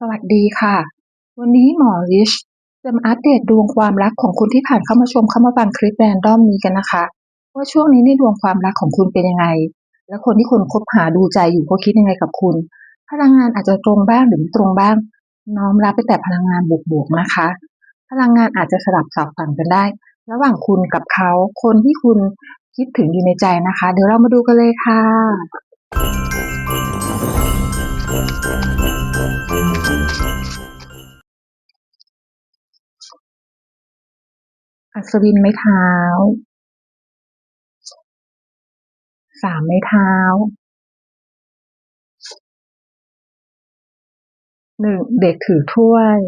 สวัสดีค่ะ วันนี้หมอริชจะมาอัปเดตดวงความรักของคุณที่ผ่านเข้ามาชมเข้ามาฟังคลิปแรนดอมนี้กันนะคะ ว่าช่วงนี้ในดวงความรักของคุณเป็นยังไง และคนที่คุณคบหาดูใจอยู่เขาคิดยังไงกับคุณ พลังงานอาจจะตรงบ้างหรือไม่ตรงบ้าง น้อมรับไปแต่พลังงานบวกๆนะคะ พลังงานอาจจะสลับสับฝันกันได้ ระหว่างคุณกับเขาคนที่คุณคิดถึงอยู่ในใจนะคะ เดี๋ยวเรามาดูกันเลยค่ะ อัศวินไม้เท้า สามไม้เท้า หนึ่งเด็กถือถ้วย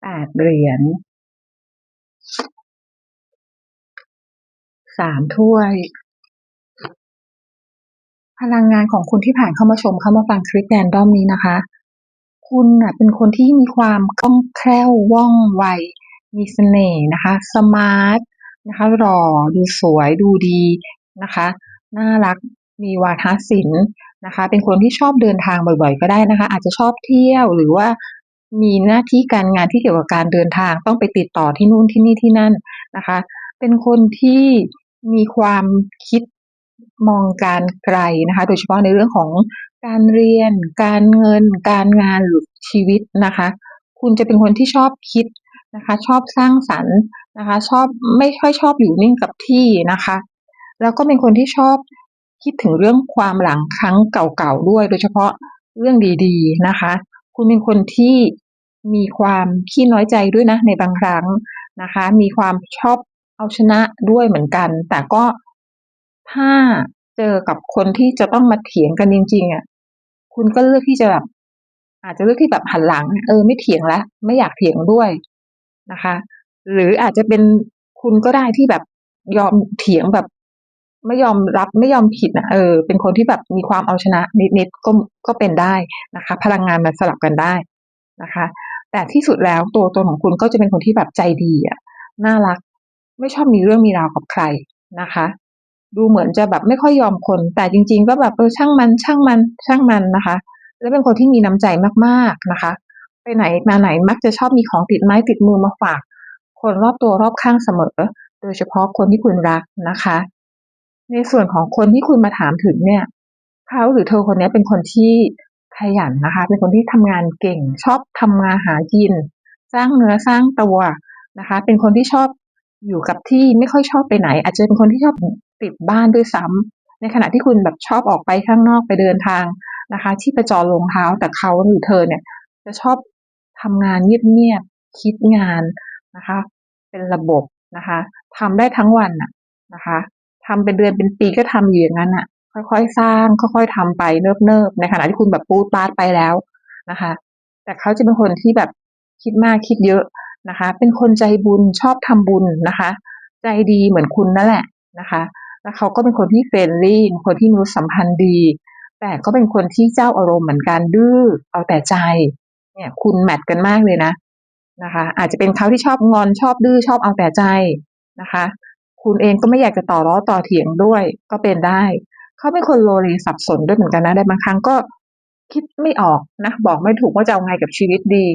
แปดเหรียญสามถ้วย พลังงานของคุณที่ผ่านเข้ามาชมเข้ามาฟังคลิปแรนดอมนี้นะคะ คุณน่ะเป็นคนที่มีความคล่องแคล่วว่องไว มีเสน่ห์นะคะ สมาร์ทนะคะ หล่อ ดูสวย ดูดีนะคะ น่ารัก มีวาทศิลป์นะคะ เป็นคนที่ชอบเดินทางบ่อยๆ ก็ได้นะคะ อาจจะชอบเที่ยวหรือว่ามีหน้าที่การงานที่เกี่ยวกับการเดินทางต้องไปติดต่อที่นู่นที่นี่ที่นั่นนะคะ เป็นคนที่มีความคิดมองการไกลนะคะ โดยเฉพาะในเรื่องของ การเรียน การเงิน การงานหรือชีวิตนะคะ คุณจะเป็นคนที่ชอบคิดนะคะ ชอบสร้างสรรค์นะคะ ชอบไม่ค่อยชอบอยู่นิ่งกับที่นะคะ แล้วก็เป็นคนที่ชอบคิดถึงเรื่องความหลังครั้งเก่าๆด้วย โดยเฉพาะเรื่องดีๆนะคะ คุณเป็นคนที่มีความขี้น้อยใจด้วยนะในบางครั้งนะคะ มีความชอบเอาชนะด้วยเหมือนกัน แต่ก็ถ้าเจอกับคนที่จะต้องมาเถียงกันจริงๆอะ คุณก็เลือกที่จะแบบอาจจะเลือกที่แบบหันหลัง เออไม่เถียงแล้วไม่อยากเถียงด้วยนะคะ หรืออาจจะเป็นคุณก็ได้ที่แบบยอมเถียงแบบ ไม่ยอมรับไม่ยอมผิดนะเออ เป็นคนที่แบบมีความเอาชนะนิดๆก็ก็เป็นได้นะคะ พลังงานมันสลับกันได้นะคะ แต่ที่สุดแล้วตัวตนของคุณก็จะเป็นคนที่แบบใจดีอะน่ารัก ไม่ชอบมีเรื่องมีราวกับใครนะคะ ดูเหมือนจะแบบไม่ค่อยยอมคน แต่จริง ๆ ก็แบบเออช่างมันช่างมันช่างมันนะคะ แล้วเป็นคนที่มีน้ำใจมากๆนะคะ ไปไหนมาไหนมักจะชอบมีของติดไม้ติดมือมาฝาก คนรอบตัวรอบข้างเสมอ โดยเฉพาะคนที่คุณรักนะคะ ในส่วนของคนที่คุณมาถามถึงเนี่ยเขาหรือเธอคนนี้เป็นคนที่ขยันนะคะ เป็นคนที่ทำงานเก่ง ชอบทำงานหากิน สร้างเนื้อสร้างตัวนะคะ เป็นคนที่ชอบอยู่กับที่ไม่ค่อยชอบไปไหน อาจจะเป็นคนที่ชอบ ติดบ้านด้วยซ้ำในขณะที่คุณแบบชอบออกไปข้างนอกไปเดินทางนะคะที่ประจรลงเท้าแต่เขาหรือเธอเนี่ย จะชอบทำงานเงียบๆคิดงานนะคะ เป็นระบบนะคะทำได้ทั้งวันน่ะนะคะทำเป็นเดือนเป็นปีก็ทำอยู่อย่างนั้นน่ะ ค่อยๆสร้างค่อยๆทำไปเนิบๆในขณะที่คุณแบบปูดปาดไปแล้วนะคะ แต่เขาจะเป็นคนที่แบบคิดมากคิดเยอะนะคะ เป็นคนใจบุญชอบทำบุญนะคะ ใจดีเหมือนคุณนั่นแหละนะคะ แล้วเขาก็เป็นคนที่เฟรนลี่คนที่มนุษยสัมพันธ์ดี แต่ก็เป็นคนที่เจ้าอารมณ์เหมือนกันดื้อเอาแต่ใจ เนี่ยคุณแมทกันมากเลยนะนะคะ อาจจะเป็นเขาที่ชอบงอนชอบดื้อชอบเอาแต่ใจนะคะ คุณเองก็ไม่อยากจะต่อร้อต่อเถียงด้วยก็เป็นได้ เขาเป็นคนโลเลสับสนด้วยเหมือนกันนะในบางครั้งก็คิดไม่ออกนะบอกไม่ถูกว่าจะเอาไงกับชีวิตดี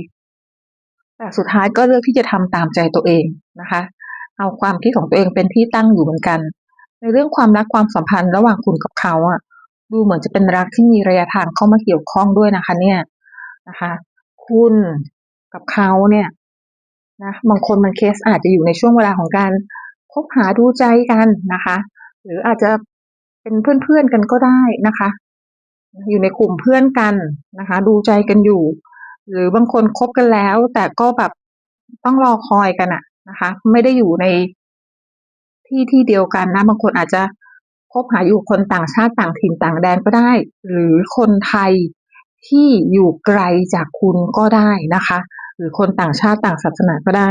แต่สุดท้ายก็เลือกที่จะทำตามใจตัวเองนะคะ เอาความคิดของตัวเองเป็นที่ตั้งอยู่เหมือนกัน ในเรื่องความรักความสัมพันธ์ระหว่างคุณกับเขาอะดูเหมือนจะเป็นรักที่มีระยะทางเข้ามาเกี่ยวข้องด้วยนะคะ เนี่ยนะคะ คุณกับเขาเนี่ยนะบางคนมันเคสอาจจะอยู่ในช่วงเวลาของการคบหาดูใจกันนะคะ หรืออาจจะเป็นเพื่อนๆกันก็ได้นะคะ อยู่ในกลุ่มเพื่อนกันนะคะ ดูใจกันอยู่ หรือบางคนคบกันแล้ว แต่ก็แบบต้องรอคอยกันอะนะคะ ไม่ได้อยู่ใน ที่ที่เดียวกันนะบางคนอาจจะคบหาอยู่คนต่างชาติต่างถิ่นต่างแดนก็ได้ หรือคนไทยที่อยู่ไกลจากคุณก็ได้นะคะ หรือคนต่างชาติต่างศาสนาก็ได้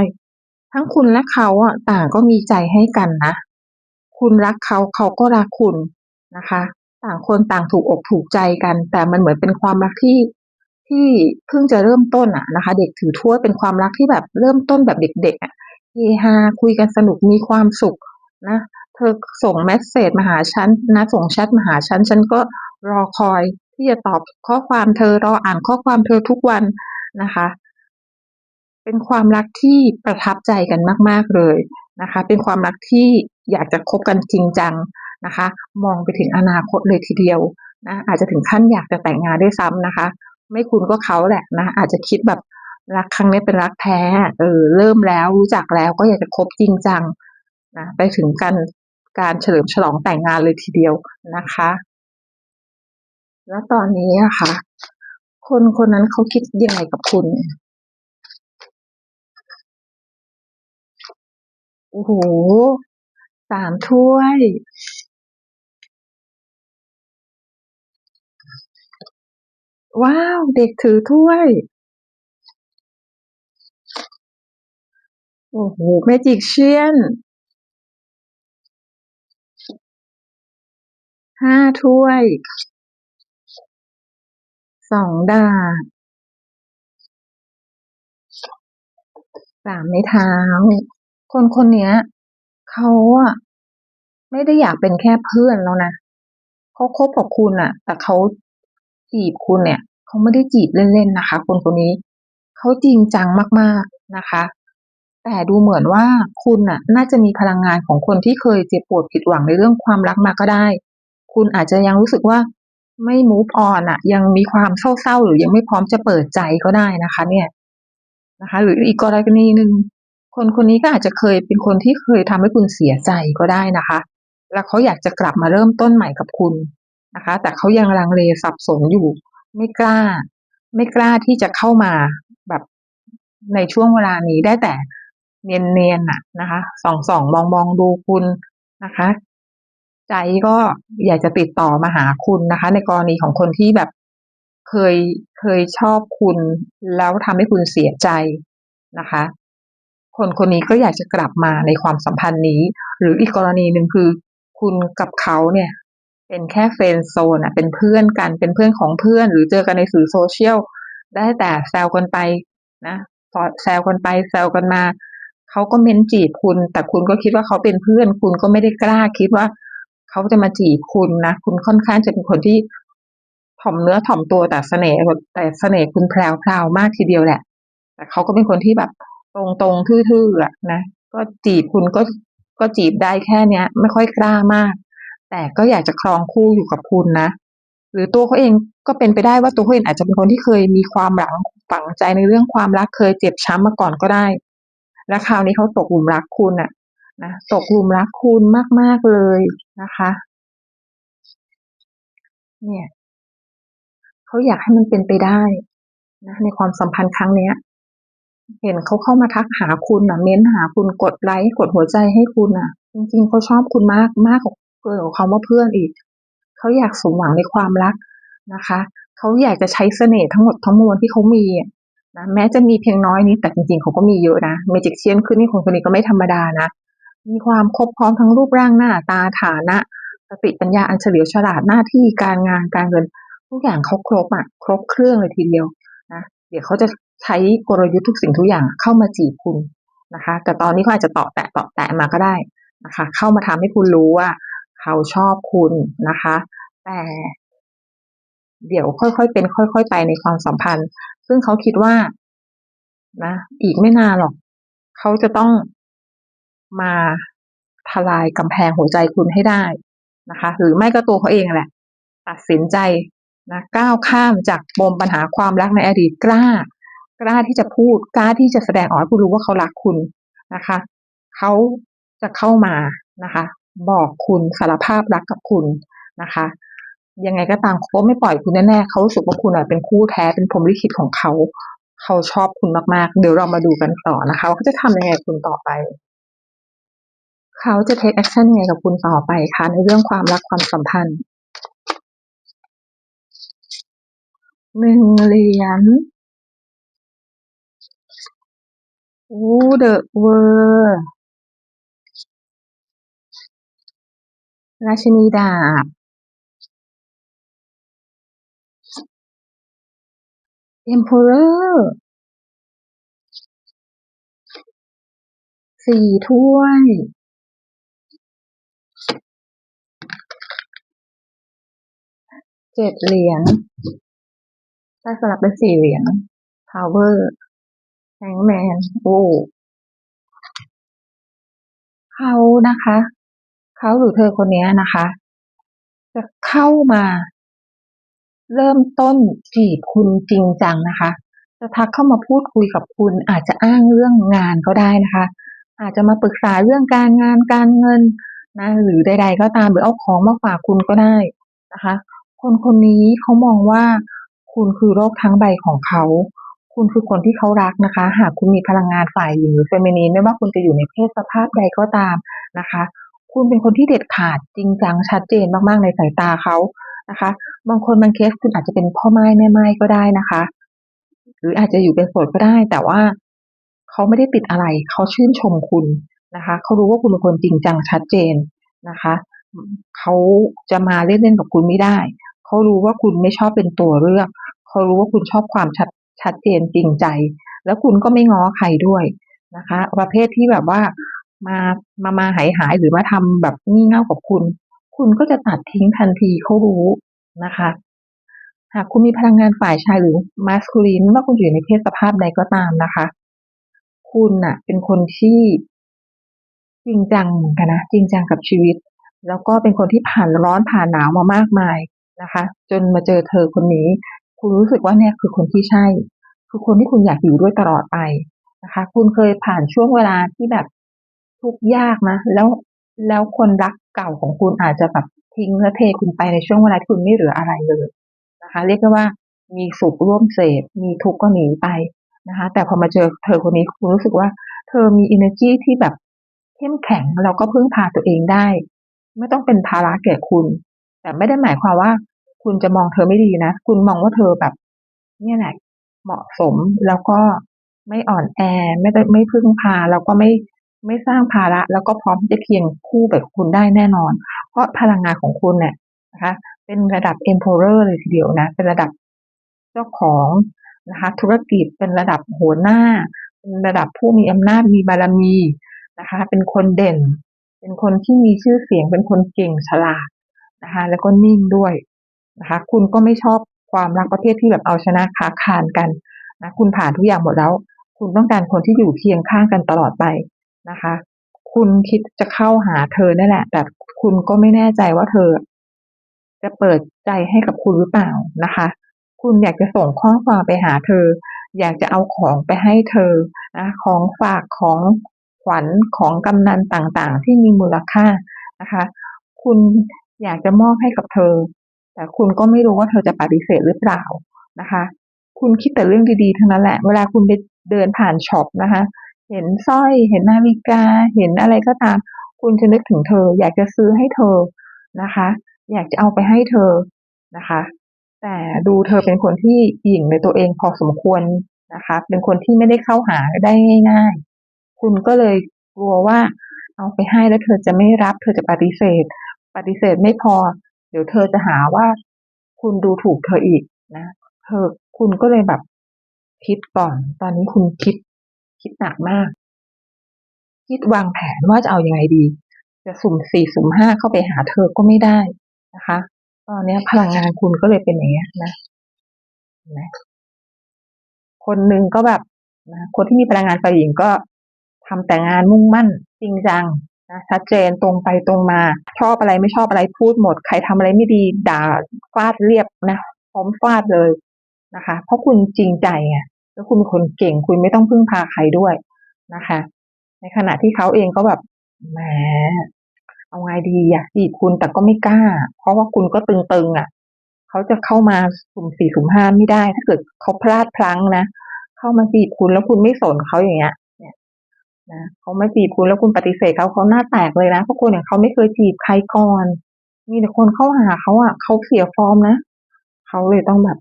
ทั้งคุณและเขาอะต่างก็มีใจให้กันนะ คุณรักเขาเขาก็รักคุณนะคะ ต่างคนต่างถูกอกถูกใจกัน แต่มันเหมือนเป็นความรักที่ที่เพิ่งจะเริ่มต้นอะนะคะ เด็กถือถ้วยเป็นความรักที่แบบเริ่มต้นแบบเด็กๆอะเฮฮาคุยกันสนุกมีความสุข นะเธอส่งเมสเซจมาหาฉันนะส่งแชทมาหาฉัน ฉันก็รอคอยที่จะตอบข้อความเธอรออ่านข้อความเธอทุกวันนะคะ เป็นความรักที่ประทับใจกันมาก ๆเลยนะคะ เป็นความรักที่อยากจะคบกันจริงจังนะคะ มองไปถึงอนาคตเลยทีเดียวนะอาจจะถึงขั้นอยากจะแต่งงานด้วยซ้ำนะคะ ไม่คุณก็เขาแหละนะอาจจะคิดแบบรักครั้งนี้เป็นรักแท้เออเริ่มแล้วรู้จักแล้วก็อยากจะคบจริงจัง นะไปถึงการการเฉลิมฉลองแต่งงานเลยทีเดียวนะคะ แล้วตอนนี้อะคะคนคนนั้นเขาคิดยังไงกับคุณโอ้โหสามถ้วย ว้าว เด็กถือถ้วย โอ้โหเมจิกเชียน ห้าถ้วย สองดาบสามไม้เท้า คนคนเนี้ยเขาอะไม่ได้อยากเป็นแค่เพื่อนแล้วนะเขาคบกับคุณอะแต่เขาจีบคุณเนี่ยเขาไม่ได้จีบเล่นๆนะคะ คนคนนี้เขาจริงจังมากๆนะคะ แต่ดูเหมือนว่าคุณน่ะ น่าจะมีพลังงานของคนที่เคยเจ็บปวดผิดหวังในเรื่องความรักมาก็ได้ คุณอาจจะยังรู้สึกว่าไม่ move on อะยังมีความเศร้าๆ หรือยังไม่พร้อมจะเปิดใจก็ได้นะคะ เนี่ยนะคะ หรืออีกกรณีหนึ่งคนคนนี้ก็อาจจะเคยเป็นคนที่เคยทำให้คุณเสียใจก็ได้นะคะ แล้วเขาอยากจะกลับมาเริ่มต้นใหม่กับคุณนะคะ แต่เขายังลังเลสับสนอยู่ ไม่กล้า ไม่กล้าที่จะเข้ามาแบบในช่วงเวลานี้ได้แต่เนียนๆน่ะนะคะส่องส่องมองมองดูคุณนะคะ ใจก็อยากจะติดต่อมาหาคุณนะคะ ในกรณีของคนที่แบบเคยเคยชอบคุณแล้วทำให้คุณเสียใจนะคะ คนคนนี้ก็อยากจะกลับมาในความสัมพันธ์นี้ หรืออีกกรณีหนึ่งคือ คุณกับเขาเนี่ย เป็นแค่เฟรนด์โซนอะเป็นเพื่อนกันเป็นเพื่อนของเพื่อน หรือเจอกันในสื่อโซเชียลได้แต่แซวกันไปนะแซวกันไปแซวกันมาเขาก็เม้นจีบคุณ แต่คุณก็คิดว่าเขาเป็นเพื่อน คุณก็ไม่ได้กล้าคิดว่า เขาจะมาจีบคุณนะ คุณค่อนข้างจะเป็นคนที่ถ่อมเนื้อถ่อมตัวแต่เสน่ห์แต่เสน่ห์คุณแพรวพราวมากทีเดียวแหละ แต่เขาก็เป็นคนที่แบบตรงตรงๆทื่อๆอะนะก็จีบคุณก็ก็จีบได้แค่เนี้ย ไม่ค่อยกล้ามาก แต่ก็อยากจะครองคู่อยู่กับคุณนะหรือตัวเขาเองก็เป็นไปได้ว่าตัวเขาเองอาจจะเป็นคนที่เคยมีความหลังฝังใจในเรื่องความรักเคยเจ็บช้ำมาก่อนก็ได้ และคราวนี้เขาตกหลุมรักคุณอะ นะตกหลุมรักคุณมาก ๆ เลยนะคะ เนี่ยเขาอยากให้มันเป็นไปได้นะในความสัมพันธ์ครั้งเนี้ย เห็นเขาเข้ามาทักหาคุณนะเม้นหาคุณกดไลค์กดหัวใจให้คุณน่ะ จริง ๆเขาชอบคุณมากมากกว่าเกินกว่าคำว่าเพื่อนอีกเขาอยากสมหวังในความรักนะคะเขาอยากจะใช้เสน่ห์ทั้งหมดทั้งมวลที่เขามีนะแม้จะมีเพียงน้อยนิดแต่จริงๆเขาก็มีเยอะนะเมจิกเชียนขึ้นนี่คนคนนี้ก็ไม่ธรรมดานะ มีความครบพร้อมทั้งรูปร่างหน้าตาฐานะสติปัญญาอันเฉลียวฉลาดหน้าที่การงานการเงินทุกอย่างเขาครบอะครบเครื่องเลยทีเดียวนะเดี๋ยวเขาจะใช้กลยุทธ์ทุกสิ่งทุกอย่างเข้ามาจีบคุณนะคะ แต่ตอนนี้เขาอาจจะตาะแตะตาะแตะมาก็ได้นะคะ เข้ามาทำให้คุณรู้ว่า เขาชอบคุณนะคะ แต่เดี๋ยวค่อยๆเป็น ค่อย ๆ ไปในความสัมพันธ์ ซึ่งเขาคิดว่านะ อีกไม่นานหรอก เขาจะต้อง มาทลายกำแพงหัวใจคุณให้ได้นะคะ หรือไม่ก็ตัวเขาเองแหละ ตัดสินใจนะก้าวข้ามจากปมปัญหาความรักในอดีตกล้า กล้าที่จะพูดกล้าที่จะแสดงออกให้คุณรู้ว่าเขารักคุณนะคะเขาจะเข้ามานะคะ บอกคุณสารภาพรักกับคุณนะคะ ยังไงก็ตามเขาไม่ปล่อยคุณแน่ๆเขารู้สึกว่าคุณเป็นคู่แท้เป็นพรมลิขิตของเขา เขาชอบคุณมากๆ เดี๋ยวเรามาดูกันต่อนะคะ ว่าเขาจะทำยังไงคุณต่อไป เขาจะ take action ยังไงกับคุณต่อไปคะในเรื่องความรักความสัมพันธ์หนึ่งเหรียญโอ้เดอะเวอร์ราชินีดาบ emperor สี่ถ้วย เจ็ดเหรียญได้สลับเป็นสี่เหรียญ power hangman โอ้เขานะคะ เขาหรือเธอคนนี้นะคะ จะเข้ามา เริ่มต้นจีบคุณจริงจังนะคะ จะทักเข้ามาพูดคุยกับคุณอาจจะอ้างเรื่องงานก็ได้นะคะ อาจจะมาปรึกษาเรื่องการงานการเงินนะหรือใด ๆ ก็ตามหรือเอาของมาฝากคุณก็ได้นะคะ คนคนนี้เขามองว่าคุณคือโลกทั้งใบของเขา คุณคือคนที่เขารักนะคะ หากคุณมีพลังงานฝ่ายหญิงหรือเฟมินีนไม่ว่าคุณจะอยู่ในเพศสภาพใดก็ตามนะคะ คุณเป็นคนที่เด็ดขาดจริงจังชัดเจนมากๆในสายตาเขานะคะ บางคนบางเคสคุณอาจจะเป็นพ่อไม้แม่ไม้ก็ได้นะคะ หรืออาจจะอยู่เป็นโสดก็ได้ แต่ว่าเขาไม่ได้ติดอะไร เขาชื่นชมคุณนะคะเขารู้ว่าคุณเป็นคนจริงจังชัดเจนนะคะเขาจะมาเล่นๆกับคุณไม่ได้ เขารู้ว่าคุณไม่ชอบเป็นตัวเลือก เขารู้ว่าคุณชอบความชัดชัดเจนจริงใจ แล้วคุณก็ไม่ง้อใครด้วยนะคะ ประเภทที่แบบว่ามามามาหายหายหรือมาทำแบบงี่เง่ากับคุณ คุณก็จะตัดทิ้งทันทีเขารู้นะคะ หากคุณมีพลังงานฝ่ายชายหรือมาสคูลีนว่าคุณอยู่ในเพศสภาพใดก็ตามนะคะ คุณน่ะ เป็นคนที่จริงจังเหมือนกันนะจริงจังกับชีวิต แล้วก็เป็นคนที่ผ่านร้อนผ่านหนาวมามากมาย นะคะ จนมาเจอเธอคนนี้ คุณรู้สึกว่าเนี่ยคือคนที่ใช่ คือคนที่คุณอยากอยู่ด้วยตลอดไปนะคะ คุณเคยผ่านช่วงเวลาที่แบบทุกข์ยากนะ แล้วแล้วคนรักเก่าของคุณอาจจะแบบทิ้งและเทคุณไปในช่วงเวลาที่คุณไม่เหลืออะไรเลยนะคะ เรียกได้ว่ามีสุขร่วมเสพมีทุกข์ก็หนีไปนะคะ แต่พอมาเจอเธอคนนี้คุณรู้สึกว่า เธอมี energy ที่แบบเข้มแข็งแล้วก็พึ่งพาตัวเองได้ ไม่ต้องเป็นภาระแก่คุณ แต่ไม่ได้หมายความว่า คุณจะมองเธอไม่ดีนะ คุณมองว่าเธอแบบ เนี่ยแหละ เหมาะสมแล้วก็ไม่อ่อนแอ ไม่ได้ไม่พึ่งพา แล้วก็ไม่ไม่สร้างภาระ แล้วก็พร้อมที่จะเคียงคู่กับคุณได้แน่นอน เพราะพลังงานของคุณเนี่ยนะคะ เป็นระดับ emperor เลยทีเดียวนะ เป็นระดับเจ้าของนะคะ ธุรกิจเป็นระดับหัวหน้า เป็นระดับผู้มีอำนาจมีบารมีนะคะ เป็นคนเด่น เป็นคนที่มีชื่อเสียง เป็นคนเก่งฉลาด นะคะแล้วก็นิ่งด้วยนะคะคุณก็ไม่ชอบความรักประเภทที่แบบเอาชนะค้าคานกันนะคุณผ่านทุกอย่างหมดแล้ว คุณต้องการคนที่อยู่เคียงข้างกันตลอดไปนะคะ คุณคิดจะเข้าหาเธอนั่นแหละ แต่คุณก็ไม่แน่ใจว่าเธอ จะเปิดใจให้กับคุณหรือเปล่านะคะ คุณอยากจะส่งข้อความไปหาเธอ อยากจะเอาของไปให้เธอนะของฝากของขวัญของกำนันต่างๆ ที่มีมูลค่านะคะ คุณ อยากจะมอบให้กับเธอ แต่คุณก็ไม่รู้ว่าเธอจะปฏิเสธหรือเปล่านะคะ คุณคิดแต่เรื่องดีๆทั้งนั้นแหละ เวลาคุณไปเดินผ่านช็อปนะคะ เห็นสร้อย เห็นนาฬิกา เห็นอะไรก็ตาม คุณจะนึกถึงเธอ อยากจะซื้อให้เธอนะคะ อยากจะเอาไปให้เธอนะคะ แต่ดูเธอเป็นคนที่หยิ่งในตัวเองพอสมควรนะคะ เป็นคนที่ไม่ได้เข้าหาได้ง่าย ๆ คุณก็เลยกลัวว่าเอาไปให้แล้วเธอจะไม่รับ เธอจะปฏิเสธ ปฏิเสธไม่พอ เดี๋ยวเธอจะหาว่าคุณดูถูกเธออีกนะเธอคุณก็เลยแบบคิดก่อน ตอนนี้คุณคิดคิดหนักมาก คิดวางแผนว่าจะเอายังไงดี จะสุ่มสี่สุ่มห้าเข้าไปหาเธอก็ไม่ได้นะคะ ตอนนี้พลังงานคุณก็เลยเป็นอย่างเงี้นะเห็นไหมคนหนึ่งก็แบบนะคนที่มีพลังงานฝ่ายหญิงก็ทำแต่งานมุ่งมั่นจริงจัง นะชัดเจนตรงไปตรงมา ชอบอะไรไม่ชอบอะไรพูดหมด ใครทำอะไรไม่ดีด่าฟาดเรียบนะพร้อมฟาดเลยนะคะ เพราะคุณจริงใจไงแล้วคุณเป็นคนเก่งคุณไม่ต้องพึ่งพาใครด้วยนะคะ ในขณะที่เขาเองก็แบบแหมเอาไงดีอยากจีบคุณแต่ก็ไม่กล้า เพราะว่าคุณก็ตึงๆอะเขาจะเข้ามาสุ่มสี่สุ่มห้าไม่ได้ ถ้าเกิดเขาพลาดพลั้งนะเข้ามาจีบคุณแล้วคุณไม่สนเขาอย่างเงี้ย นะเขาไม่จีบคุณแล้วคุณปฏิเสธเขาเขาหน้าแตกเลยนะเพราะคนเนี่ยเขาไม่เคยจีบใครก่อน มีแต่คนเข้าหาเขาอะเขาเสียฟอร์มนะเขาเลยต้องแบบ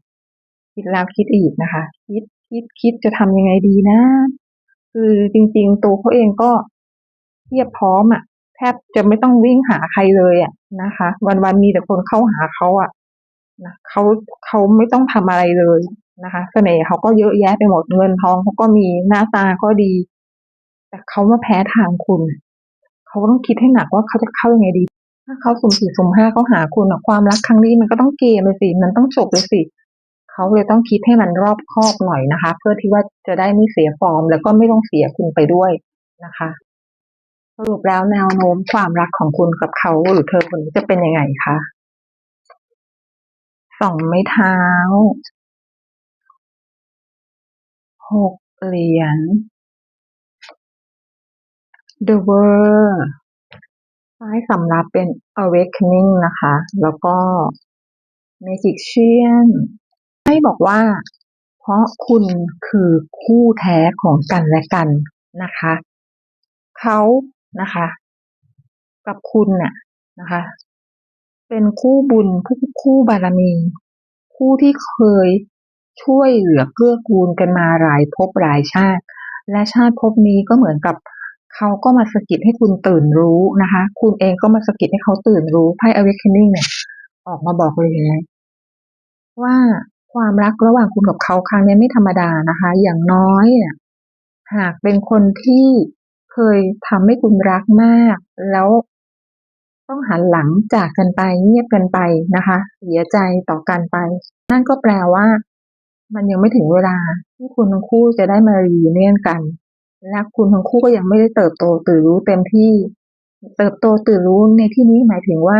คิดแล้วคิดอีกนะคะ คิดคิดคิดจะทำยังไงดีนะ คือจริง ๆ ตัวเขาเองก็เทียบพร้อมอะแทบจะไม่ต้องวิ่งหาใครเลยอะนะคะ วันๆมีแต่คนเข้าหาเขาอะนะเขาเขาไม่ต้องทำอะไรเลยนะคะ เสน่ห์เขาก็เยอะแยะไปหมดเงินทองเขาก็มีหน้าตาก็ดี แต่เขามาแพ้ทางคุณ เขาต้องคิดให้หนักว่าเขาจะเข้ายังไงดี ถ้าเขาสุ่มสี่สุ่มห้าเขาหาคุณอะความรักครั้งนี้มันก็ต้องเกมเลยสิ มันต้องจบเลยสิ เขาเลยต้องคิดให้มันรอบคอบหน่อยนะคะ เพื่อที่ว่าจะได้ไม่เสียฟอร์ม แล้วก็ไม่ต้องเสียคุณไปด้วยนะคะ สรุปแล้วแนวโน้มความรักของคุณกับเขาหรือเธอคนนี้จะเป็นยังไงคะสองไม้เท้าหกเหรียญ The World ซ้สำรับเป็น Awakening นะคะ แล้วก็ Magician ให้บอกว่า เพราะคุณคือคู่แท้ของกันและกันนะคะ เขานะคะ กับคุณน่ะนะคะ เป็นคู่บุญคู่คู่บารมี คู่ที่เคยช่วยเหลือเกื้อกูลกันมาหลายภพหลายชาติ และชาติภพนี้ก็เหมือนกับ เขาก็มาสะกิดให้คุณตื่นรู้นะคะ คุณเองก็มาสะกิดให้เขาตื่นรู้ไพ่ awakening เนี่ย ออกมาบอกเลยนะว่าความรักระหว่างคุณกับเขาครั้งนี้ไม่ธรรมดานะคะ อย่างน้อยเนี่ยหากเป็นคนที่เคยทำให้คุณรักมาก แล้วต้องหันหลังจากกันไปเงียบกันไปนะคะ เสียใจต่อกันไป นั่นก็แปลว่า มันยังไม่ถึงเวลาที่คุณทั้งคู่จะได้มารีเนียนกัน และคุณทั้งคู่ก็ยังไม่ได้เติบโตตื่นรู้เต็มที่ เติบโตตื่นรู้ในที่นี้หมายถึงว่า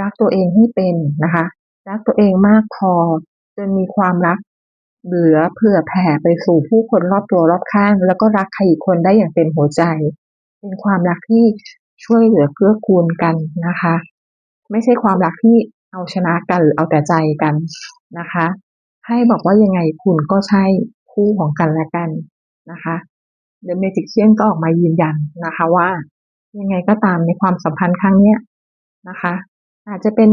รักตัวเองให้เป็นนะคะ รักตัวเองมากพอจนมีความรักเหลือเผื่อแผ่ไปสู่ผู้คนรอบตัวรอบข้าง แล้วก็รักใครอีกคนได้อย่างเต็มหัวใจ เป็นความรักที่ช่วยเหลือเกื้อกูลกันนะคะ ไม่ใช่ความรักที่เอาชนะกันหรือเอาแต่ใจกันนะคะ ให้บอกว่ายังไงคุณก็ใช่คู่ของกันและกันนะคะ The Magician ก็ออกมายืนยันนะคะว่า ยังไงก็ตามในความสัมพันธ์ครั้งเนี้ยนะคะ อาจจะเป็น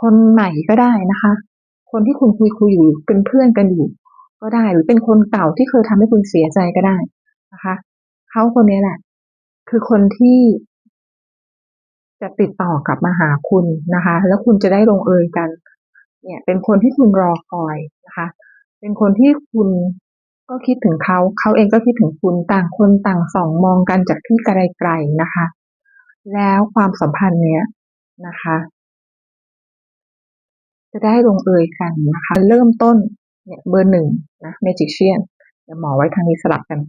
คนใหม่ก็ได้นะคะ คนที่คุณคุยคุยอยู่เป็นเพื่อนกันอยู่ ก็ได้หรือเป็นคนเก่าที่เคยทำให้คุณเสียใจก็ได้นะคะเขาคนนี้แหละ คือคนที่จะติดต่อกลับมาหาคุณนะคะ แล้วคุณจะได้ลงเอยกัน เนี่ย เป็นคนที่คุณรอคอยนะคะ เป็นคนที่คุณ ก็คิดถึงเขาเขาเองก็คิดถึงคุณต่างคนต่างส่องมองกันจากที่ไกลๆนะคะ แล้วความสัมพันธ์เนี้ยนะคะ จะได้ลงเอยกันนะคะ เริ่มต้นเนี่ยเบอร์หนึ่งนะ Magician เดี๋ยวหมอไว้ทางนี้สลับกัน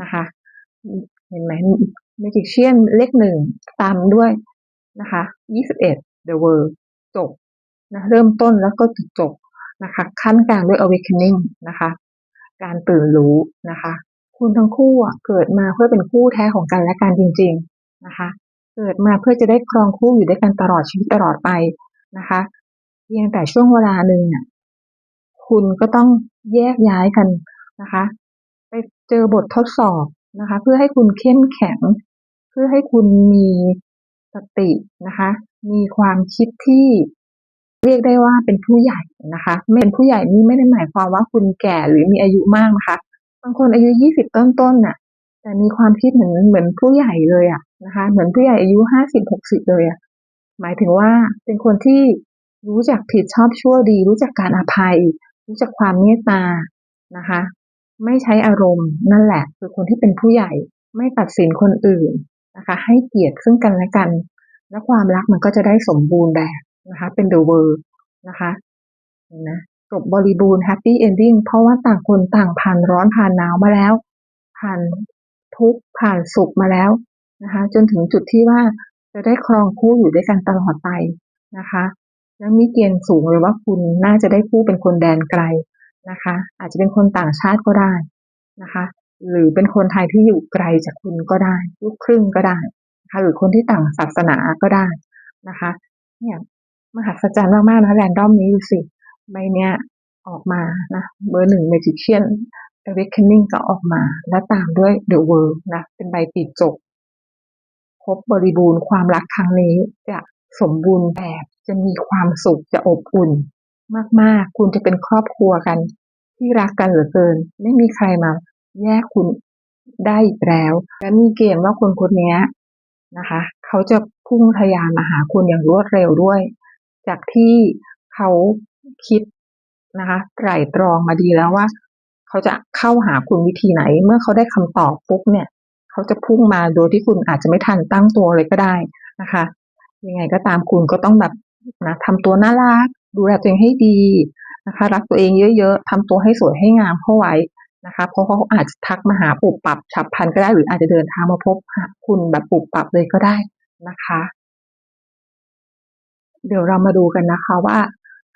นะคะ เห็นไหม Magician เลขหนึ่งตามด้วยนะคะยี่สิบเอ็ด The World จบนะเริ่มต้นแล้วก็จุดจบนะคะ ขั้นกลางด้วย awakening นะคะ การตื่นรู้นะคะ คุณทั้งคู่เกิดมาเพื่อเป็นคู่แท้ของกันและกันจริง ๆนะคะ เกิดมาเพื่อจะได้ครองคู่อยู่ด้วยกันตลอดชีวิตตลอดไปนะคะเพียงแต่ช่วงเวลาหนึ่งอะคุณก็ต้องแยกย้ายกันนะคะ ไปเจอบททดสอบนะคะ เพื่อให้คุณเข้มแข็ง เพื่อให้คุณมีสตินะคะ มีความคิดที่ เรียกได้ว่าเป็นผู้ใหญ่นะคะไม่เป็นผู้ใหญ่นี่ไม่ได้หมายความว่าคุณแก่หรือมีอายุมากนะคะบางคนอายุยี่สิบต้นๆน่ะ แต่มีความคิดเหมือนเหมือนผู้ใหญ่เลยอะนะคะ เหมือนผู้ใหญ่อายุห้าสิบหกสิบเลยอะหมายถึงว่าเป็นคนที่รู้จักผิดชอบชั่วดี รู้จักการอภัย รู้จักความเมตตานะคะ ไม่ใช้อารมณ์นั่นแหละ คือคนที่เป็นผู้ใหญ่ไม่ตัดสินคนอื่นนะคะ ให้เกียรติซึ่งกันและกัน และความรักมันก็จะได้สมบูรณ์แบบ นะคะ เป็น the world นะคะเห็นไหมจบบริบูรณ์ happy ending เพราะว่าต่างคนต่างผ่านร้อนผ่านหนาวมาแล้ว ผ่านทุกข์ผ่านสุขมาแล้วนะคะ จนถึงจุดที่ว่าจะได้ครองคู่อยู่ด้วยกันตลอดไปนะคะแล้วมีเกณฑ์สูงเลยว่าคุณน่าจะได้คู่เป็นคนแดนไกลนะคะ อาจจะเป็นคนต่างชาติก็ได้นะคะ หรือเป็นคนไทยที่อยู่ไกลจากคุณก็ได้ลูกครึ่งก็ได้นะคะหรือคนที่ต่างศาสนาก็ได้นะคะ เนี่ย มหัศจรรย์มากๆนะแรนดอมนี้ดูสิใบเนี้ยออกมานะเบอร์หนึ่ง Magician Awakening ก็ออกมา แล้วตามด้วย The World นะเป็นใบปิดจบครบบริบูรณ์ความรักครั้งนี้จะสมบูรณ์แบบจะมีความสุขจะอบอุ่น มากๆ คุณจะเป็นครอบครัวกัน ที่รักกันเหลือเกิน ไม่มีใครมา แยกคุณได้อีกแล้ว และมีเกณฑ์ว่าคนคนนี้นะคะ เขาจะพุ่งทะยานมาหาคุณอย่างรวดเร็วด้วย จากที่เขาคิดนะคะไตร่ตรองมาดีแล้วว่า เขาจะเข้าหาคุณวิธีไหน เมื่อเขาได้คำตอบปุ๊บเนี่ย เขาจะพุ่งมาโดยที่คุณอาจจะไม่ทันตั้งตัวเลยก็ได้นะคะ ยังไงก็ตามคุณก็ต้องแบบนะทำตัวน่ารัก ดูแลตัวเองให้ดีนะคะ รักตัวเองเยอะๆทำตัวให้สวยให้งามเข้าไว้นะคะ เพราะเขาอาจจะทักมาหาปุบปับฉับพลันก็ได้หรืออาจจะเดินทางมาพบหาคุณแบบปุบปับเลยก็ได้นะคะ เดี๋ยวเรามาดูกันนะคะว่า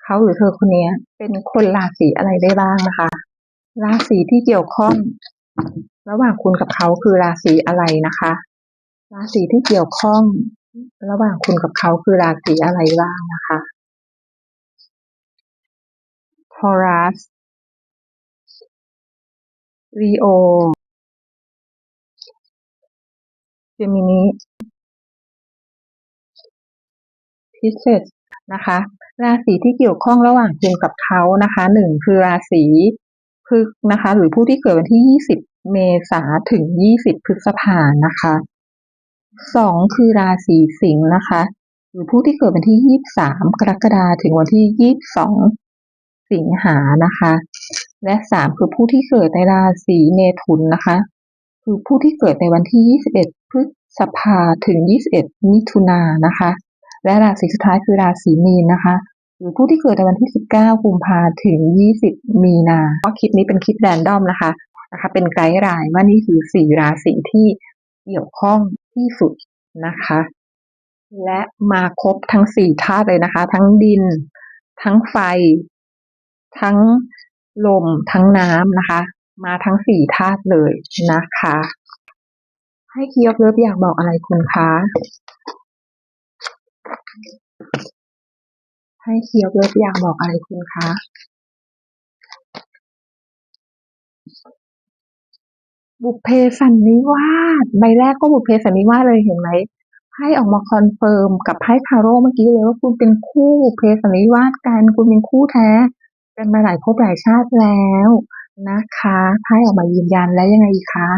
เขาหรือเธอคนนี้เป็นคนราศีอะไรได้บ้างนะคะ ราศีที่เกี่ยวข้อง ระหว่างคุณกับเขาคือราศีอะไรนะคะ ราศีที่เกี่ยวข้อง ระหว่างคุณกับเขาคือราศีอะไรบ้างนะคะ Taurus Leo Gemini Pisces น นะคะ ราศีที่เกี่ยวข้องระหว่างคุณกับเขานะคะหนึ่งคือราศีพฤกษ์นะคะ หรือผู้ที่เกิดวันที่ 20 เมษาถึง 20 พฤษภานะคะสองคือราศีสิงห์นะคะ หรือผู้ที่เกิดวันที่ 23 กรกฎาคมถึงวันที่ 22 สิงหานะคะ และสามคือผู้ที่เกิดในราศีเมถุนนะคะ คือผู้ที่เกิดในวันที่ 21 พฤษภาถึง 21 มิถุนายนนะคะ และราศีสุดท้ายคือราศีมีนนะคะหรือผู้ที่เกิดในวันที่ 19 กุมภาถึง 20 มีนาเพราะคลิปนี้เป็นคลิปแรนดอมนะคะนะคะ เป็นไกด์ไลน์ว่านี่คือสี่ราศีที่เกี่ยวข้องที่สุดนะคะ และมาครบทั้งสี่ธาตุเลยนะคะ ทั้งดิน ทั้งไฟ ทั้งลม ทั้งน้ำนะคะ มาทั้งสี่ธาตุเลยนะคะ ให้คียบเลิฟอยากบอกอะไรคุณคะ ให้เคียบเลิฟอยากบอกอะไรคุณคะบุพเพสันนิวาสใบแรกก็บุพเพสันนิวาสเลยเห็นไหมไพ่ออกมาคอนเฟิร์มกับไพ่ทาโร่เมื่อกี้เลยว่าคุณเป็นคู่บุพเพสันนิวาสกันคุณเป็นคู่แท้กันมาหลายภพหลายชาติแล้วนะคะไพ่ออกมายืนยันแล้วยังไงอีกคะ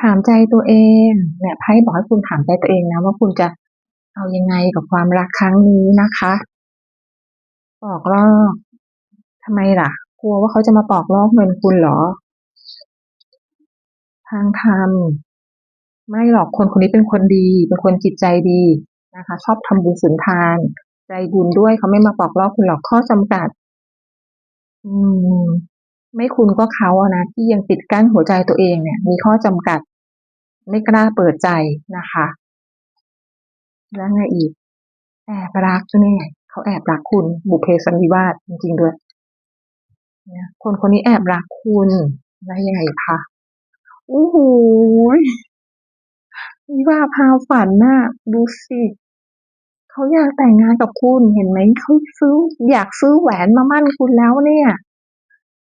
ถามใจตัวเองเนี่ยไพ่บอกให้คุณถามใจตัวเองนะว่าคุณจะ เอายังไงกับความรักครั้งนี้นะคะปอกลอกทำไมล่ะ กลัวว่าเขาจะมาปอกลอกเงินคุณเหรอ ทางธรรมไม่หรอกคนคนนี้เป็นคนดี เป็นคนจิตใจดีนะคะ ชอบทำบุญสุนทาน ใจบุญด้วยเขาไม่มาปอกลอกคุณหรอกข้อจำกัด อืม ไม่คุณก็เขาอะนะที่ยังปิดกั้นหัวใจตัวเองเนี่ย มีข้อจำกัด ไม่กล้าเปิดใจนะคะ แล้วไงอีก แอบรักนี่ไงเขาแอบรักคุณบุเพสันนิวาสจริงๆด้วยคนคนนี้แอบรักคุณได้ยังไงคะโอ้โหวิวาพาฝันน่ะดูสิเขาอยากแต่งงานกับคุณเห็นไหมเขาซื้ออยากซื้อแหวนมามั่นคุณแล้วเนี่ย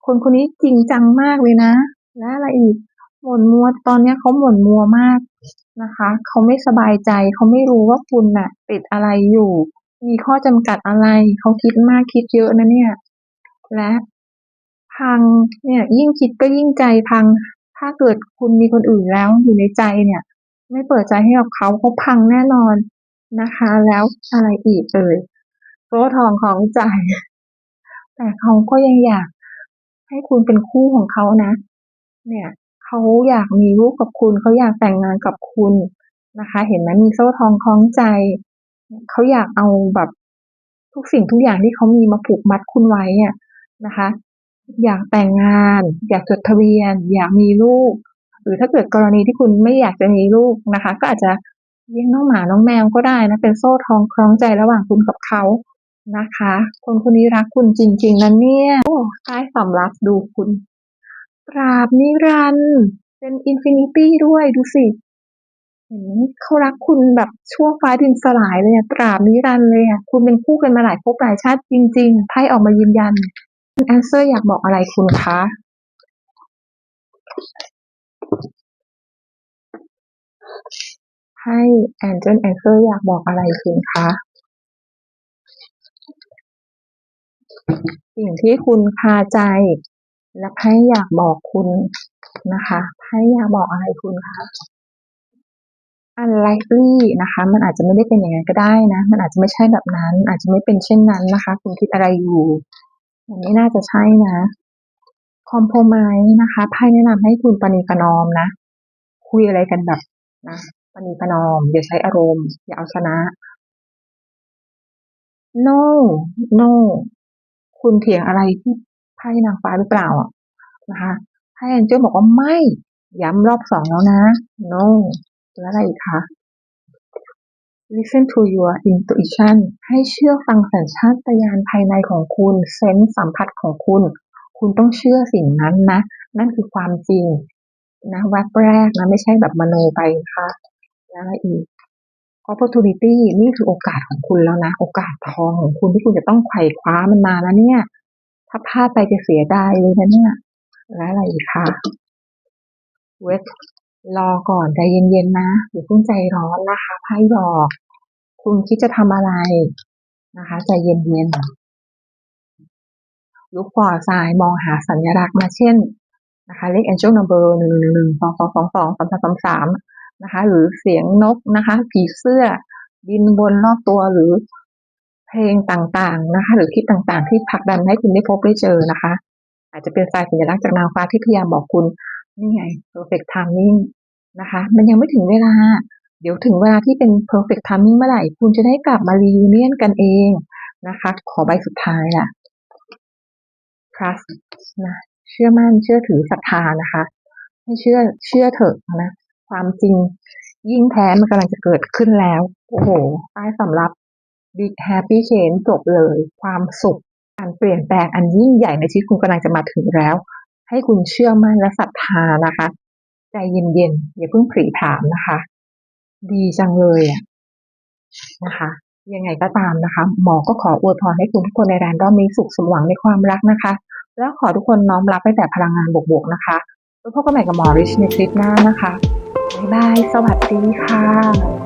คนคนนี้จริงจังมากเลยนะ และอะไรอีก หม่นมัวตอนเนี้ยเขาหม่นมัวมากนะคะ เขาไม่สบายใจ เขาไม่รู้ว่าคุณน่ะ ติดอะไรอยู่ มีข้อจำกัดอะไร เขาคิดมากคิดเยอะนะเนี่ย และพังเนี่ยยิ่งคิดก็ยิ่งใจพัง ถ้าเกิดคุณมีคนอื่นแล้วอยู่ในใจเนี่ย ไม่เปิดใจให้กับเขาเขาพังแน่นอนนะคะ แล้วอะไรอีกเอ่ยโซ่ทองของใจ แต่เขาก็ยังอยากให้คุณเป็นคู่ของเขานะ เนี่ย เขาอยากมีลูกกับคุณ เขาอยากแต่งงานกับคุณนะคะ เห็นไหมมีโซ่ทองคล้องใจ เขาอยากเอาแบบทุกสิ่งทุกอย่างที่เขามีมาผูกมัดคุณไว้อะนะคะ อยากแต่งงาน อยากจดทะเบียน อยากมีลูก หรือถ้าเกิดกรณีที่คุณไม่อยากจะมีลูกนะคะ ก็อาจจะเลี้ยงน้องหมาน้องแมวก็ได้นะเป็นโซ่ทองคล้องใจระหว่างคุณกับเขานะคะ คนคนนี้รักคุณจริง ๆนะเนี่ยโอ้ใต้สำรับดูคุณ ตราบนิรันด์เป็นอินฟินิตี้ด้วยดูสิเห็นเขารักคุณแบบชั่วฟ้าดินสลายเลยอะตราบนิรันด์เลยอะคุณเป็นคู่กันมาหลายภพหลายชาติจริงๆไพ่ออกมายืนยันแอนเซอร์อยากบอกอะไรคุณคะให้แอนเจลแอนเซอร์อยากบอกอะไรคุณคะสิ่งที่คุณคาใจ และไพ่อยากบอกคุณนะคะไพ่อยากบอกอะไรคุณคะ unlikely นะคะ มันอาจจะไม่ได้เป็นอย่างนั้นก็ได้นะ มันอาจจะไม่ใช่แบบนั้น อาจจะไม่เป็นเช่นนั้นนะคะ คุณคิดอะไรอยู่มันไม่น่าจะใช่นะ compromise นะคะไพ่แนะนำให้คุณปณีประนอมนะคุยอะไรกันแบบนะประนีประนอมอย่าใช้อารมณ์ อย่าเอาชนะ no no คุณเถียงอะไรที่ ไพ่นางฟ้าหรือเปล่าอะนะคะไพ่แองเจิลบอกว่าไม่ ย้ำรอบสองแล้วนะ no แล้วอะไรอีกคะ listen to your intuition ให้เชื่อฟังสัญชาตญาณภายในของคุณเซนส์สัมผัสของคุณ คุณต้องเชื่อสิ่งนั้นนะ นั่นคือความจริงนะแวบแรกนะไม่ใช่แบบมโนไปนะคะแล้วอะไรอีก opportunity นี่คือโอกาสของคุณแล้วนะ โอกาสทองของคุณที่คุณจะต้องไขว่คว้ามันมาแล้วเนี่ย ถ้าพลาดไปจะเสียดายเลยนะเนี่ย แล้วอะไรอีกคะ wait รอก่อนใจเย็นๆนะอย่าเพิ่งใจร้อนนะคะไพ่บอก คุณคิดจะทำอะไรนะคะใจเย็นๆลุกฟอร์สายมองหาสัญลักษณ์มาเช่นนะคะเลข angel number หนึ่งหนึ่งหนึ่งสองสองสองสองสามสามสามสามนะคะ หรือเสียงนกนะคะ ผีเสื้อ บินบนรอบตัวหรือ เพลงต่างๆนะคะ หรือคลิปต่างๆ ที่ผลักดันให้คุณได้พบได้เจอนะคะ อาจจะเป็นสายสัญลักษณ์จากนางฟ้าที่พยายามบอกคุณนี่ไง perfect timing นะคะ มันยังไม่ถึงเวลา เดี๋ยวถึงเวลาที่เป็น perfect timing เมื่อไหร่ คุณจะได้กลับมา reunion กันเองนะคะ ขอใบสุดท้ายล่ะ trust นะเชื่อมั่นเชื่อถือศรัทธานะคะให้เชื่อเชื่อเถอะนะ ความจริงยิ่งแท้มันกำลังจะเกิดขึ้นแล้ว โอ้โหใต้สำรับ big happy change จบเลย ความสุขการเปลี่ยนแปลงอันยิ่งใหญ่ในชีวิตคุณกำลังจะมาถึงแล้ว ให้คุณเชื่อมั่นและศรัทธานะคะ ใจเย็นๆ อย่าเพิ่งผลีผามนะคะ ดีจังเลยอะนะคะ ยังไงก็ตามนะคะ หมอก็ขออวยพรให้คุณทุกคนในแรนด้อมมีสุขสมหวังในความรักนะคะ แล้วขอทุกคนน้อมรับไปแต่พลังงานบวกๆนะคะแล้วพบกันใหม่กับหมอริชในคลิปหน้านะคะบ๊ายบาย สวัสดีค่ะ